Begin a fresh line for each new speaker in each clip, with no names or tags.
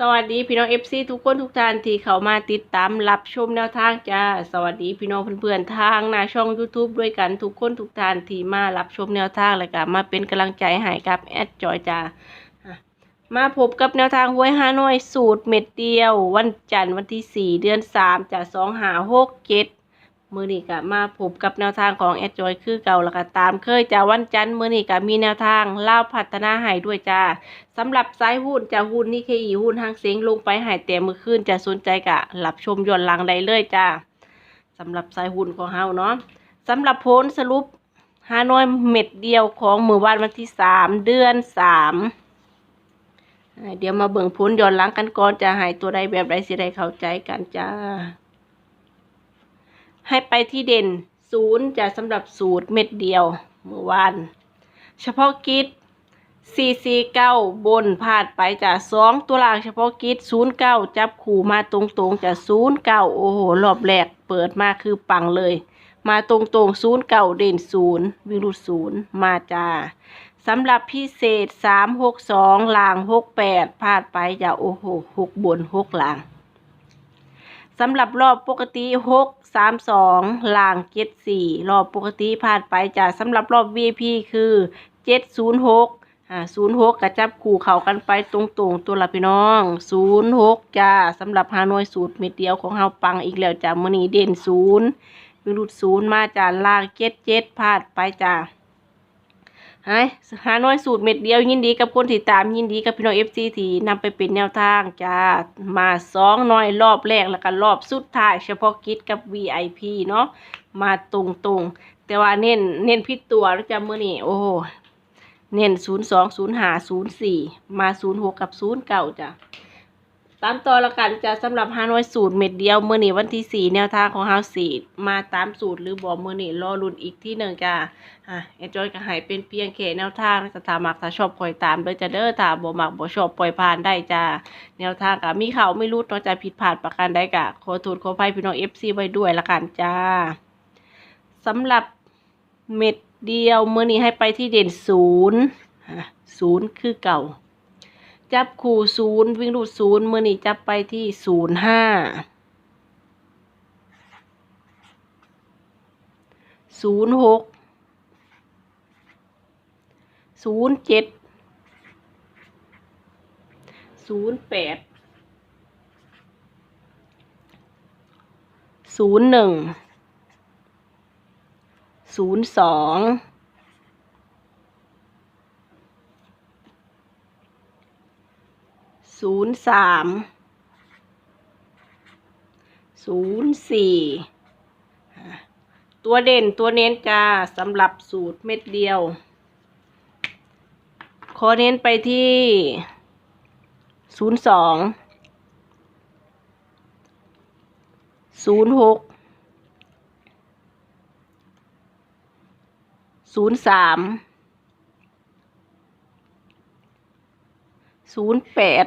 สวัสดีพี่น้องเอฟซีทุกคนทุกท่านที่เข้ามาติดตามรับชมแนวทางจ้าสวัสดีพี่น้องเพื่อนๆทางหน้าช่อง YouTube ด้วยกันทุกคนทุกท่านที่มารับชมแนวทางและก็มาเป็นกำลังใจให้กับแอดจอยจ้ามาพบกับแนวทางหวยฮานอยสูตรเม็ดเดียว วันจันทร์วันที่ 4 เดือน 3จาก2หา6 7 มือนี้ก็มาพบกับแนวทางของแอดจอยคือเก่าแล้วก็ตามเคยจ้าวันจันทร์มือนี้ก็มีแนวทางเล่าพัฒนาให้ด้วยจ้าสำหรับสายหุ้นจะหุ้นนี่เคอีหุ้นทางเสียงลงไปหายแต่มือขึ้นจะสนใจกะหลับชมย้อนหลังได้เลยจ้าสำหรับสายหุ้นของเฮาเนาะสำหรับโพลสรุปฮานอยเม็ดเดียวของมือวานวันที่สามเดือนสามเดี๋ยวมาเบิ่งผลย้อนหลังกันก่อนจะหายตัวใดแบบใดสิได้เข้าใจกันจ้า ให้ไปที่เด่นศูนย์จะสำหรับสูตรเม็ดเดียวเมื่อวาน เฉพาะกิจสี่สี่เก้าบนพาดไปจากสองตัวล่างเฉพาะกิจศูนย์เก้าจับขู่มาตรงๆจากศูนย์เก้าโอ้โห รอบแรกเปิดมาคือปังเลย มาตรงๆศูนย์เก้าเด่นศูนย์วิรุศูนย์มาจ้าสำหรับพิเศษสามหกสองล่างหกแปดพาดไปจากโอ้โหหกบนหกล่าง สำหรับรอบปกติหกสามสองล่างเจ็ดสี่รอบปกติพาดไปจาสำหรับรอบ VIP คือเจ็ดศูนย์หกอ่าศูนย์หกกระจับคู่เข้ากันไปตรงๆ ตัวละพี่น้องศูนย์หกจ้าสำหรับฮานอยสูตรเม็ดเดียวของเฮาปังอีกแล้วจ้ามื้อนี้เด่นศูนย์วิรุดศูนย์มาจ้าลากเจ็ดเจ็ดพลาดไปจ้า หายหานอยสูตรเม็ดเดียวยินดีกับคนที่ตามยินดีกับพี่น้องเอฟซีที่นำไปเป็นแนวทางจ้ามาสองน้อยรอบแรกแล้วก็รอบสุดท้าย เฉพาะกิจกับ VIP เนาะมาตรงตรงแต่ว่าเน้นเน้นพิษตัวแล้วจำเมื่อนี่โอ้เน้นศูนย์สองศูนย์หาศูนย์สี่มาศูนย์หกกับศูนย์เก้าจ้ะามต่อละกันจะสำหรับฮานอยสูตรเม็ดเดียวเมื่อนี้วันที่สี่แนวทางของฮาวสีมาตามสูตรหรือบอเมื่อนี้รอรุ่นอีกที่หนึ่งจ้ะอะเอจอยก็ให้เป็นเพียงแค่แนวทางนะถ้ามักถ้าชอบปล่อยตามโดยจะเด้อถ้าบ่มักบ่ชอบปล่อยผ่านได้จ้ะแนวทางก็มีเขาไม่รู้ต้องจะผิดพลาดประการใดกะขอโทษขออภัยพี่น้องเอฟซีไว้ด้วยละกันจ้าสำหรับเม็ดเดียวเมื่อนี้ให้ไปที่เด่นศูนย์ศูนย์คือเก่า จับคู่ศูนย์วิ่งรูดศูนย์มือนี้จับไปที่ศูนย์ห้าศูนย์หกศูนย์เจ็ดศูนย์แปดศูนย์หนึ่งศูนย์สอง ศูนย์สามศูนย์สี่ตัวเด่นตัวเน้นจ้าสำหรับสูตรเม็ดเดียว ขอเน้นไปที่ศูนย์สองศูนย์หกศูนย์สามศูนย์แปด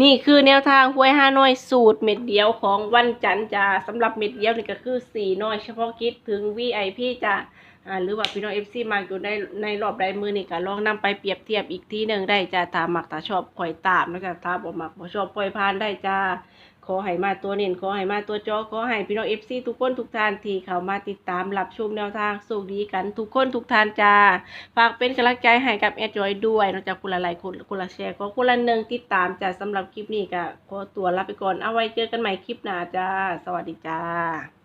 นี่คือแนวทางหวยห้าน้อยสูตรเม็ดเดียวของวันจันทร์จ้าสำหรับเม็ดเดียวนี่ก็คือสี่น้อยเฉพาะกิจถึง VIP จ้า อ่าหรือว่าพี่น้องเอฟซีมาอยู่ในในรอบใดมือนี่ก็ลองนำไปเปรียบเทียบอีกทีหนึ่งได้จ้าถ้ามักถ้าชอบปล่อยตามนะจ๊ะถ้าบ่มักบ่ชอบปล่อยผ่านได้จ้าขอให้มาตัวเน้นขอให้มาตัวจอขอให้พี่น้องเอฟซีทุกคนทุกท่านที่เข้ามาติดตามรับชมแนวทางสุขดีกันทุกคนทุกท่านจ้าฝากเป็นกำลังใจให้กับแอดจอยด้วยนอกจากคุณละหลายคนคุณละแชร์ก็คุณละหนึ่งติดตามจ้าสำหรับคลิปนี้ก็ขอตัวลาไปก่อนเอาไว้เจอกันใหม่คลิปหน้าจ้า สวัสดีจ้า